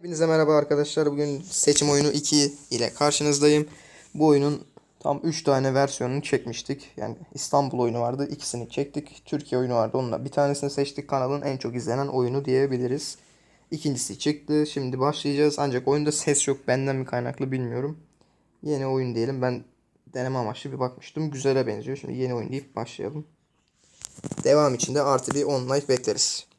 Hepinize merhaba arkadaşlar. Bugün seçim oyunu 2 ile karşınızdayım. Bu oyunun tam 3 tane versiyonunu çekmiştik. Yani İstanbul oyunu vardı. ikisini çektik. Türkiye oyunu vardı. Onunla bir tanesini seçtik. Kanalın en çok izlenen oyunu diyebiliriz. İkincisi çıktı. Şimdi başlayacağız. Ancak oyunda ses yok. Benden mi kaynaklı bilmiyorum. Yeni oyun diyelim. Ben deneme amaçlı bir bakmıştım. Güzele benziyor. Şimdi yeni oyun deyip başlayalım. Devam için de artı bir 10 like bekleriz.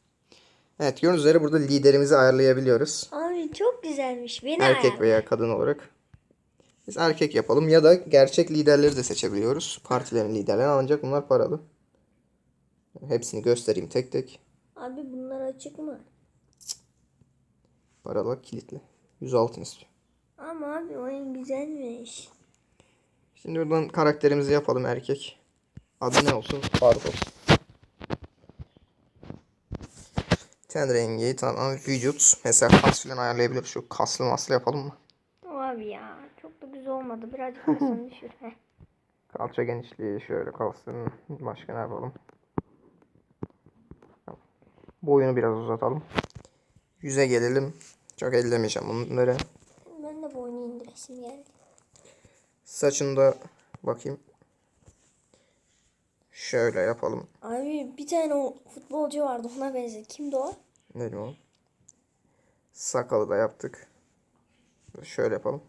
Evet gördüğünüz üzere burada liderimizi ayarlayabiliyoruz. Abi çok güzelmiş. Beni Erkek veya kadın olarak. Biz erkek yapalım ya da gerçek liderleri de seçebiliyoruz. Partilerin liderleri ancak bunlar paralı. Hepsini göstereyim tek tek. Abi bunlar açık mı? Paralı kilitli. 106 istiyor. Ama abi oyun güzelmiş. Şimdi buradan karakterimizi yapalım erkek. Adı ne olsun? Faruk olsun. Ten rengi tamam vücut. Mesela kas filan ayarlayabiliriz. Şu kaslı maslı yapalım mı? Abi ya çok da güzel olmadı. Birazcık kasını düşür. Kalça genişliği şöyle kalsın. Başka ne yapalım? Boyunu biraz uzatalım. Yüze gelelim. Çok ellemeyeceğim bunları. Ben de bu oyunu indiresim geldi. Saçını da bakayım. Şöyle yapalım. Abi bir tane o futbolcu vardı ona benzer. Kimdi o? Ne o? Sakalı da yaptık. Şöyle yapalım.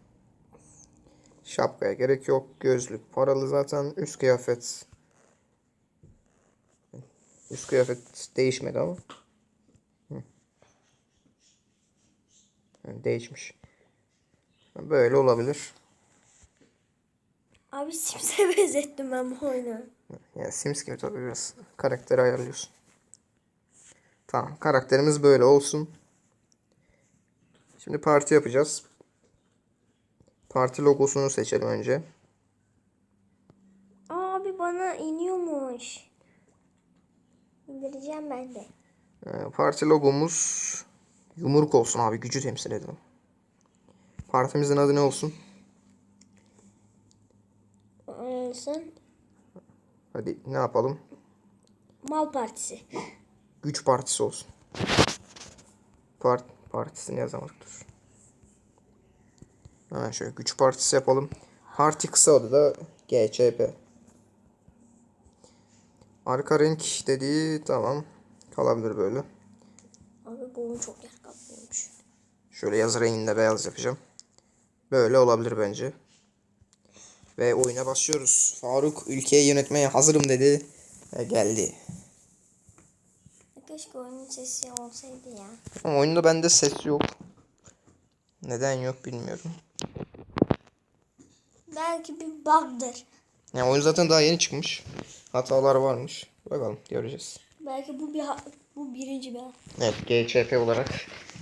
Şapkaya gerek yok. Gözlük paralı zaten. Üst kıyafet. Üst kıyafet değişmedi ama. Yani Değişmiş. Böyle olabilir. Abi Sims'e benzettim ben bu oyunu. Yani Sims gibi tabii biraz karakteri ayarlıyorsun. Tamam karakterimiz böyle olsun. Şimdi parti yapacağız. Parti logosunu seçelim önce. Abi bana iniyormuş. İndireceğim ben de. Ee, Parti logomuz yumruk olsun abi gücü temsil edelim. Partimizin adı ne olsun? Ee, sen Hadi ne yapalım? Mal Partisi. Güç partisi olsun. Part partisini yazamadık dur. Ha şöyle güç partisi yapalım. Parti kısa adı da GCP. Arka renk dediği tamam. Kalabilir böyle. Abi bu çok yer kaplıyormuş. Şöyle yazı renginde beyaz yapacağım. Böyle olabilir bence. Ve oyuna başlıyoruz. Faruk ülkeyi yönetmeye hazırım dedi. Ve geldi. Keşke oyunun sesi olsaydı ya. Ama oyunda bende ses yok. Neden yok bilmiyorum. Belki bir bug'dır. Yani oyun zaten daha yeni çıkmış. Hatalar varmış. Bakalım göreceğiz. Belki bu bir bu birinci bir Evet GCP olarak.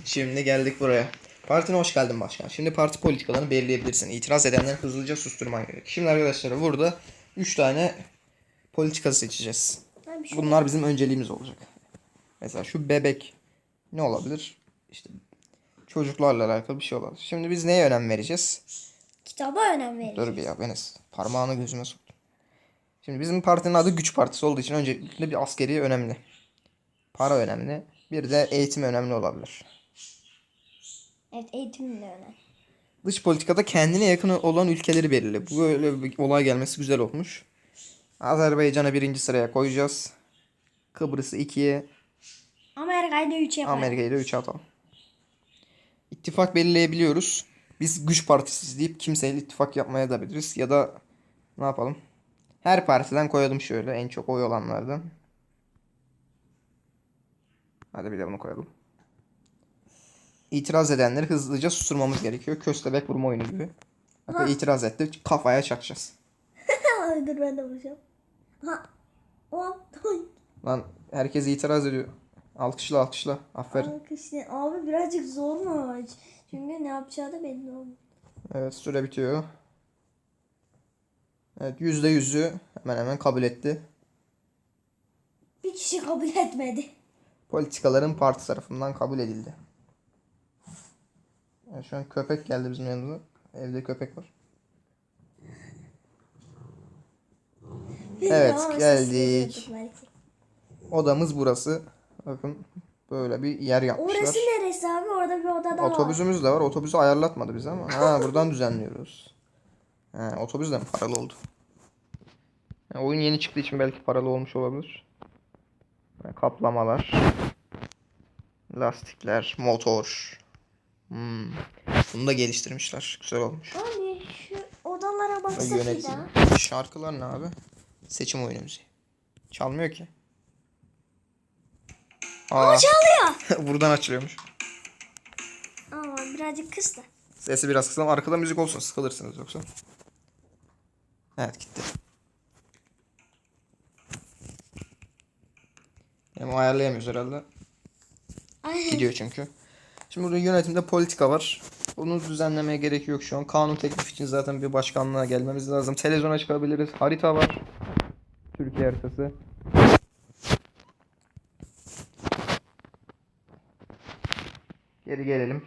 Şimdi geldik buraya. Partine hoş geldin başkan. Şimdi parti politikalarını belirleyebilirsin. İtiraz edenleri hızlıca susturman gerek. Şimdi arkadaşlar burada 3 tane politika seçeceğiz. Şu Bunlar bizim önceliğimiz olacak. Mesela şu bebek ne olabilir? İşte çocuklarla alakalı bir şey olabilir. Şimdi biz neye önem vereceğiz? kitaba önem verin. Dur bir ya Enes. Parmağını gözüme soktu. Şimdi bizim partinin adı güç partisi olduğu için öncelikle bir askeri önemli. Para önemli. Bir de eğitim önemli olabilir. Evet eğitim de önemli. Dış politikada kendine yakın olan ülkeleri belirli. Bu böyle bir olay gelmesi güzel olmuş. Azerbaycan'ı birinci sıraya koyacağız. Kıbrıs'ı ikiye, Amerika'yı da 3 yapar. Amerika'yı da üçe atalım. İttifak belirleyebiliyoruz. Biz güç partisi deyip kimseyle ittifak yapmaya da biliriz. Ya da ne yapalım? Her partiden koyalım şöyle en çok oy olanlardan. Hadi bir de bunu koyalım. İtiraz edenleri hızlıca susturmamız gerekiyor. Köstebek vurma oyunu gibi. Bak itiraz etti. Kafaya çakacağız. Dur ben de vuracağım. Ha. O. Ay. Lan herkes itiraz ediyor. Alkışla alkışla. Aferin. Alkışlı. Abi birazcık zormuş. Çünkü ne yapacağı da belli olmuyor. Evet süre bitiyor. Evet yüzde yüzü hemen hemen kabul etti. Bir kişi kabul etmedi. Politikaların parti tarafından kabul edildi. Evet, şu an köpek geldi bizim yanımıza. Evde köpek var. Evet, geldik. Odamız burası. Bakın Böyle bir yer yapmışlar. Orası neresi abi? Orada bir oda daha var. Otobüsümüz de var. Otobüsü ayarlatmadı bize ama. Ha buradan düzenliyoruz. Ha, otobüs de mi paralı oldu? Ha, oyun yeni çıktığı için belki paralı olmuş olabilir. Kaplamalar. Lastikler, motor. Hmm. Bunu da geliştirmişler. Güzel olmuş. Abi şu odalara baksak bir Yönetim. Şarkılar ne abi? Seçim oyunu müziği. Çalmıyor ki. Aa, Çalıyor. buradan açılıyormuş. Ama birazcık kıs da. Sesi biraz kısalım. Arkada müzik olsun. Sıkılırsınız yoksa. Evet gitti. Hem ayarlayamıyoruz herhalde. Ay, Gidiyor çünkü. Şimdi burada yönetimde politika var. Bunu düzenlemeye gerek yok şu an. Kanun teklif için zaten bir başkanlığa gelmemiz lazım. Televizyona çıkabiliriz. Harita var. Türkiye haritası. Geri gelelim.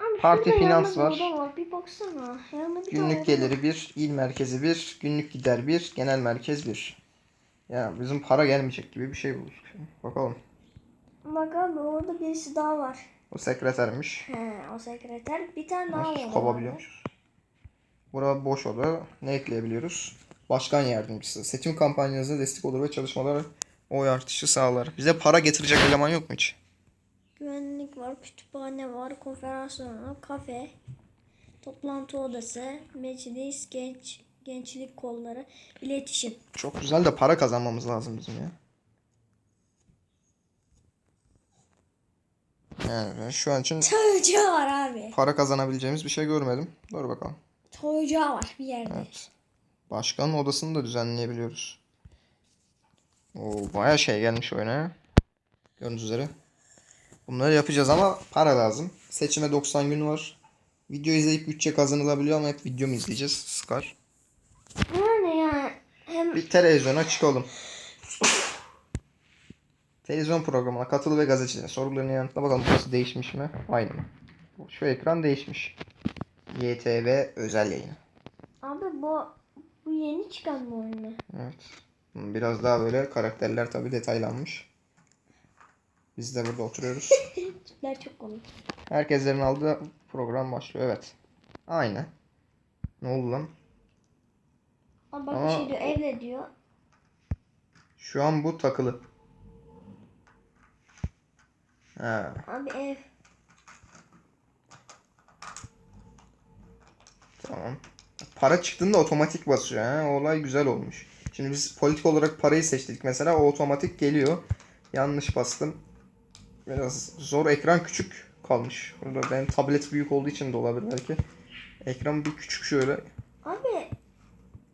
Abi Parti finans var. var. Bir baksana. Bir Günlük geliri 1, il merkezi 1, günlük gider 1, genel merkez 1. Ya bizim para gelmeyecek gibi bir şey bulduk. Bakalım. Bak abi orada birisi daha var. O sekretermiş. He o sekreter. Bir tane daha var. kovabiliyormuşuz. Bura boş oda. Ne ekleyebiliyoruz? Başkan yardımcısı. Seçim kampanyanıza destek olur ve çalışmalara oy artışı sağlar. Bize para getirecek eleman yok mu hiç? Güvenlik var, kütüphane var, konferans salonu, kafe, toplantı odası, meclis, genç gençlik kolları, iletişim. Çok güzel de para kazanmamız lazım bizim ya. Yani şu an için Toyca var abi. para kazanabileceğimiz bir şey görmedim. Dur bakalım. Toyca var bir yerde. Evet. Başkanın odasını da düzenleyebiliyoruz. Oo, baya şey gelmiş oyuna. Gördüğünüz üzere. Bunları yapacağız ama para lazım. Seçime 90 gün var. Video izleyip bütçe kazanılabiliyor ama hep video mu izleyeceğiz? Sıkar. Yani ya hem Bir televizyona çıkalım. Televizyon programına katıl ve gazetecilerin sorularını yanıtla bakalım burası değişmiş mi? Aynı mı? Şu ekran değişmiş. YTV özel yayını. abi bu bu yeni çıkan bu oyunu. Evet. Biraz daha böyle karakterler tabii detaylanmış. Biz de burada oturuyoruz. Tipler çok komik. Herkeslerin aldığı program başlıyor. Evet. Aynı. Ne oldu lan? Abi bak Ama şey diyor evle diyor. Şu an bu takılı. Ha, Abi ev. tamam. Para çıktığında otomatik basıyor. Ha. Olay güzel olmuş. Şimdi biz politik olarak parayı seçtik mesela. O otomatik geliyor. Yanlış bastım. Biraz zor. Ekran küçük kalmış. Burada benim tablet büyük olduğu için de olabilir belki. Ekran bir küçük şöyle. Abi.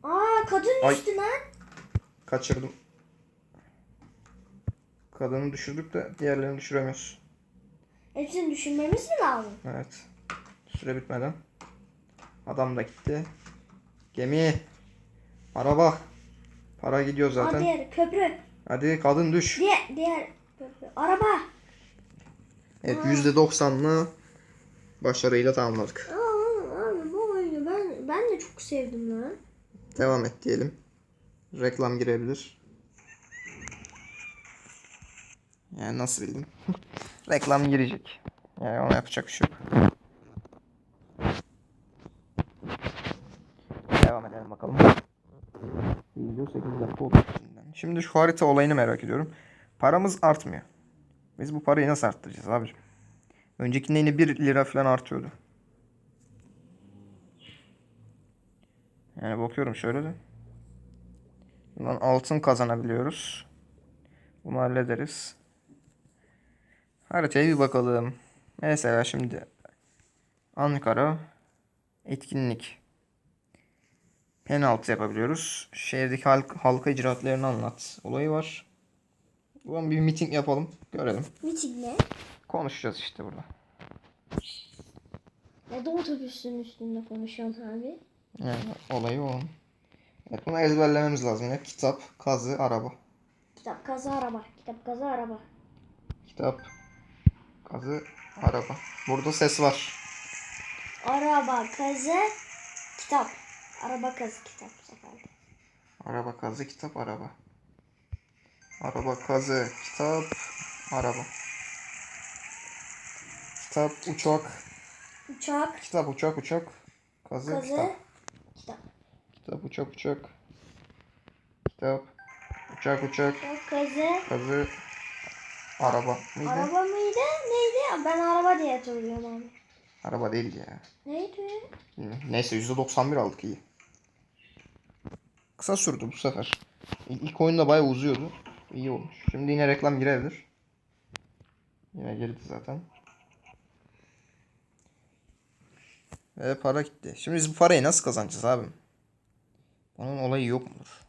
Aa kadın Ay. düştü lan. Kaçırdım. Kadını düşürdük de diğerlerini düşüremiyoruz. Hepsini düşünmemiz mi lazım? Evet. Süre bitmeden. Adam da gitti. Gemi. Araba. Para gidiyor Aa, zaten. diğer köprü. Hadi kadın düş. Diğer diğer köprü. Araba. Evet %90'lı başarıyla tamamladık. Aa, abi bu oyunu ben ben de çok sevdim lan. Devam et diyelim. Reklam girebilir. Yani nasıl bildim? Reklam girecek. Yani ona yapacak bir şey. Devam edelim bakalım. Video 8 dakika oldu. Şimdi şu harita olayını merak ediyorum. Paramız artmıyor. Biz bu parayı nasıl arttıracağız abicim? Öncekinde yine 1 lira falan artıyordu. Yani bakıyorum şöyle de. Bundan altın kazanabiliyoruz. Bunu hallederiz. Haritaya bir bakalım. Mesela şimdi Ankara etkinlik penaltı yapabiliyoruz. Şehirdeki halk, halka icraatlarını anlat. Olayı var. Buradan bir miting yapalım. Görelim. Miting ne? Konuşacağız işte burada. Ya da otobüsün üstünde konuşuyorsun abi. Yani olayı o. Evet bunu ezberlememiz lazım. ya. Kitap, kazı, araba. Kitap kazı araba. Kitap kazı araba. Kitap, kazı, araba. Burada ses var. Araba kazı kitap. Araba kazı kitap bu sefer. de. Araba, kazı, kitap, araba. Araba, kazı, kitap, araba. Kitap, uçak. Uçak. Kitap, uçak, uçak. Kazı, Kazı. kitap. Kitap. Kitap, uçak, uçak. Kitap, uçak, uçak. Uçak, Kazı. Kazı, araba mıydı? Araba mıydı? Neydi? Ben araba diye hatırlıyorum abi. Araba değil ya. Neydi? Neyse %91 aldık iyi. Kısa sürdü bu sefer. İlk oyunda bayağı uzuyordu. İyi olmuş. Şimdi yine reklam girebilir. Yine girdi zaten. Ve para gitti. Şimdi biz bu parayı nasıl kazanacağız abi? Bunun olayı yok mudur?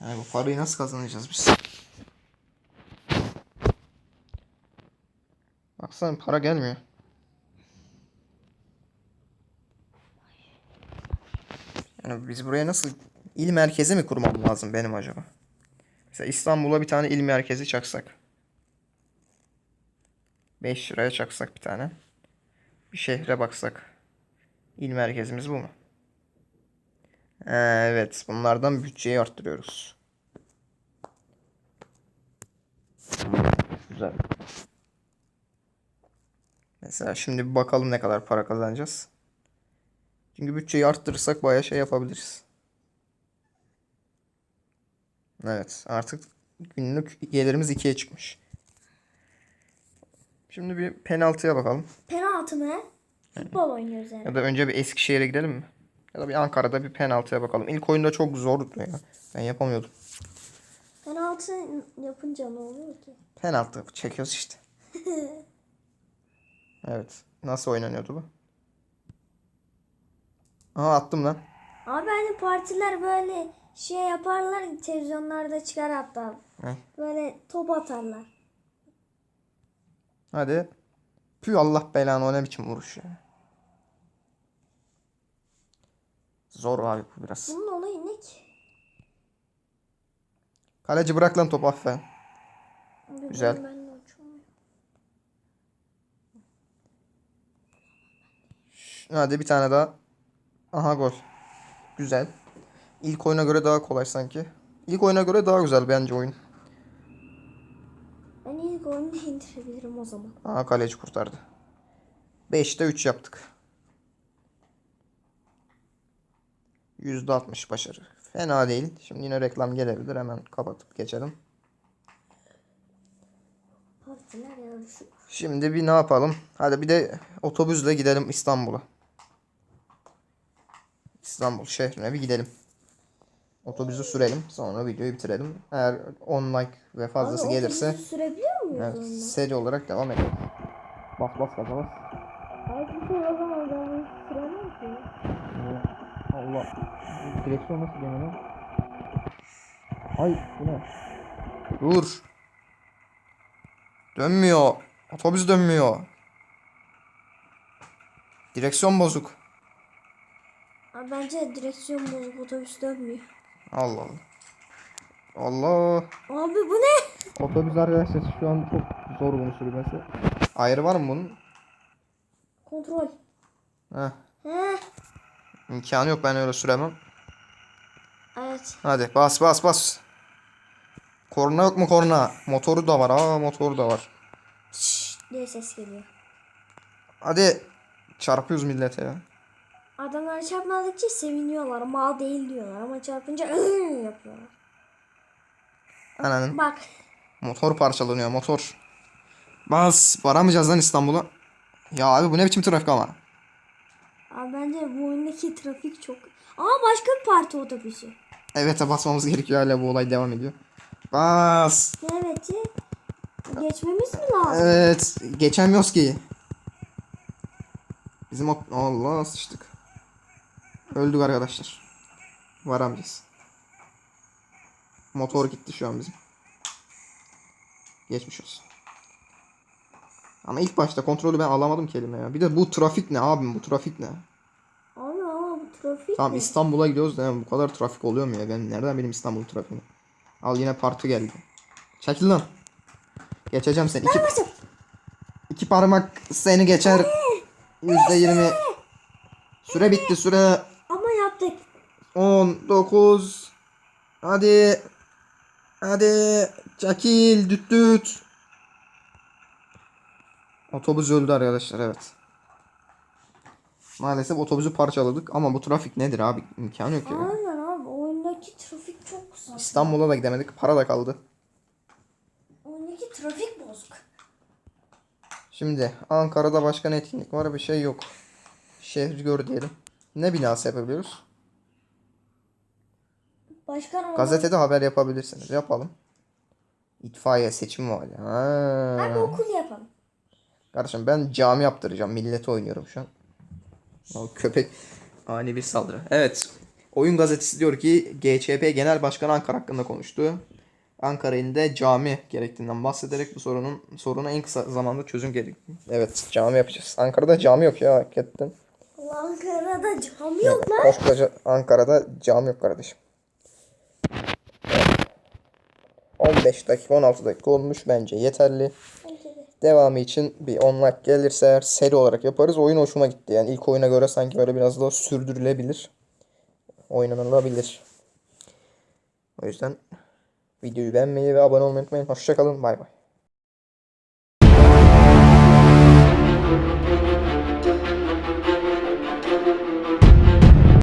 Yani bu parayı nasıl kazanacağız biz? Baksana para gelmiyor. Yani biz buraya nasıl il merkezi mi kurmam lazım benim acaba? Mesela İstanbul'a bir tane il merkezi çaksak. 5 liraya çaksak bir tane. Bir şehre baksak. İl merkezimiz bu mu? Ha, evet. Bunlardan bütçeyi arttırıyoruz. Güzel. Mesela şimdi bir bakalım ne kadar para kazanacağız. Çünkü bütçeyi arttırırsak bayağı şey yapabiliriz. Evet artık günlük gelirimiz ikiye çıkmış. Şimdi bir penaltıya bakalım. Penaltı mı? Futbol oynuyoruz yani. Ya da önce bir Eskişehir'e gidelim mi? Ya da bir Ankara'da bir penaltıya bakalım. İlk oyunda çok zordu ya. Ben yapamıyordum. Penaltı yapınca ne oluyor ki? Penaltı çekiyoruz işte. Evet. Nasıl oynanıyordu bu? Aha attım lan. Abi hani partiler böyle şey yaparlar televizyonlarda çıkar hatta. Heh. Böyle top atarlar. Hadi. Pü Allah belanı o ne biçim vuruş ya. Zor abi bu biraz. Bunun olayı ne ki? Kaleci bırak lan topu. Abi Güzel. Ben. Hadi bir tane daha. Aha gol. Güzel. İlk oyuna göre daha kolay sanki. İlk oyuna göre daha güzel bence oyun. Ben ilk oyunu indirebilirim o zaman. Aha kaleci kurtardı. 5'te 3 yaptık. %60 başarı. Fena değil. Şimdi yine reklam gelebilir. Hemen kapatıp geçelim. Şimdi bir ne yapalım? Hadi bir de otobüsle gidelim İstanbul'a. İstanbul şehrine bir gidelim. Otobüsü sürelim. Sonra videoyu bitirelim. Eğer 10 like ve fazlası Abi, gelirse sürebiliyor muyuz evet, onunla? seri olarak devam edelim. Bas bas gaza bas. Abi zaman ben süremem ki. Allah. Direksiyon nasıl gene lan? Ay bu ne? Dur. Dönmüyor. Otobüs dönmüyor. Direksiyon bozuk. Abi bence direksiyon bozuk otobüs dönmüyor. Allah Allah. Allah. Abi bu ne? Otobüs arkadaşlar şu an çok zor bunu sürmesi. Ayrı var mı bunun? Kontrol. Heh. Heh. İmkanı yok ben öyle süremem. Evet. Hadi bas bas bas. Korna yok mu korna? Motoru da var. Aa motoru da var. Şşş diye ses geliyor. Hadi. Çarpıyoruz millete ya. Adamlar çarpmadıkça seviniyorlar. Mal değil diyorlar ama çarpınca ıı yapıyorlar. Ananın. Bak. Motor parçalanıyor motor. Bas. Varamayacağız lan İstanbul'a. Ya abi bu ne biçim trafik ama. Abi bence bu oyundaki trafik çok... Aa başka bir parti otobüsü. Evet basmamız gerekiyor hala bu olay devam ediyor. Bas. Evet. Geçmemiz mi lazım? Evet. Geçemiyoruz ki. Bizim o... Allah sıçtık. Öldük arkadaşlar. Varamayacağız. Motor gitti şu an bizim. Geçmiş olsun. Ama ilk başta kontrolü ben alamadım kelime ya. Bir de bu trafik ne abim bu trafik ne? Abi ama bu trafik Tamam ne? İstanbul'a gidiyoruz da yani bu kadar trafik oluyor mu ya? Ben nereden bileyim İstanbul trafiğini? Al yine parti geldi. Çekil lan. Geçeceğim seni. İki, Basın. iki parmak seni geçer. Yüzde yirmi. Süre bitti süre. Ama yaptık. 10, 9. Hadi. Hadi. Çekil düt düt. Otobüs öldü arkadaşlar evet. Maalesef otobüsü parçaladık ama bu trafik nedir abi? İmkanı yok ya. Aynen abi oyundaki trafik çok saçma. İstanbul'a da gidemedik. Para da kaldı. Oyundaki trafik bozuk. Şimdi Ankara'da başka ne etkinlik var? Bir şey yok. Şehri gör diyelim. Ne binası yapabiliyoruz? Başkan Gazetede haber yapabilirsiniz. Yapalım. İtfaiye seçimi var ya. Ha. okul yapalım. Kardeşim ben cami yaptıracağım. Millete oynuyorum şu an. O köpek ani bir saldırı. Evet. Oyun gazetesi diyor ki GÇP Genel Başkanı Ankara hakkında konuştu. Ankara ilinde cami gerektiğinden bahsederek bu sorunun soruna en kısa zamanda çözüm gerek. Evet cami yapacağız. Ankara'da cami yok ya hakikaten. Ankara'da cami yok lan. Koskoca Ankara'da cami yok kardeşim. 15 dakika 16 dakika olmuş bence yeterli. Devamı için bir 10 like gelirse eğer seri olarak yaparız. Oyun hoşuma gitti. Yani ilk oyuna göre sanki böyle biraz daha sürdürülebilir. Oynanılabilir. O yüzden videoyu beğenmeyi ve abone olmayı unutmayın. Hoşçakalın. Bay bay.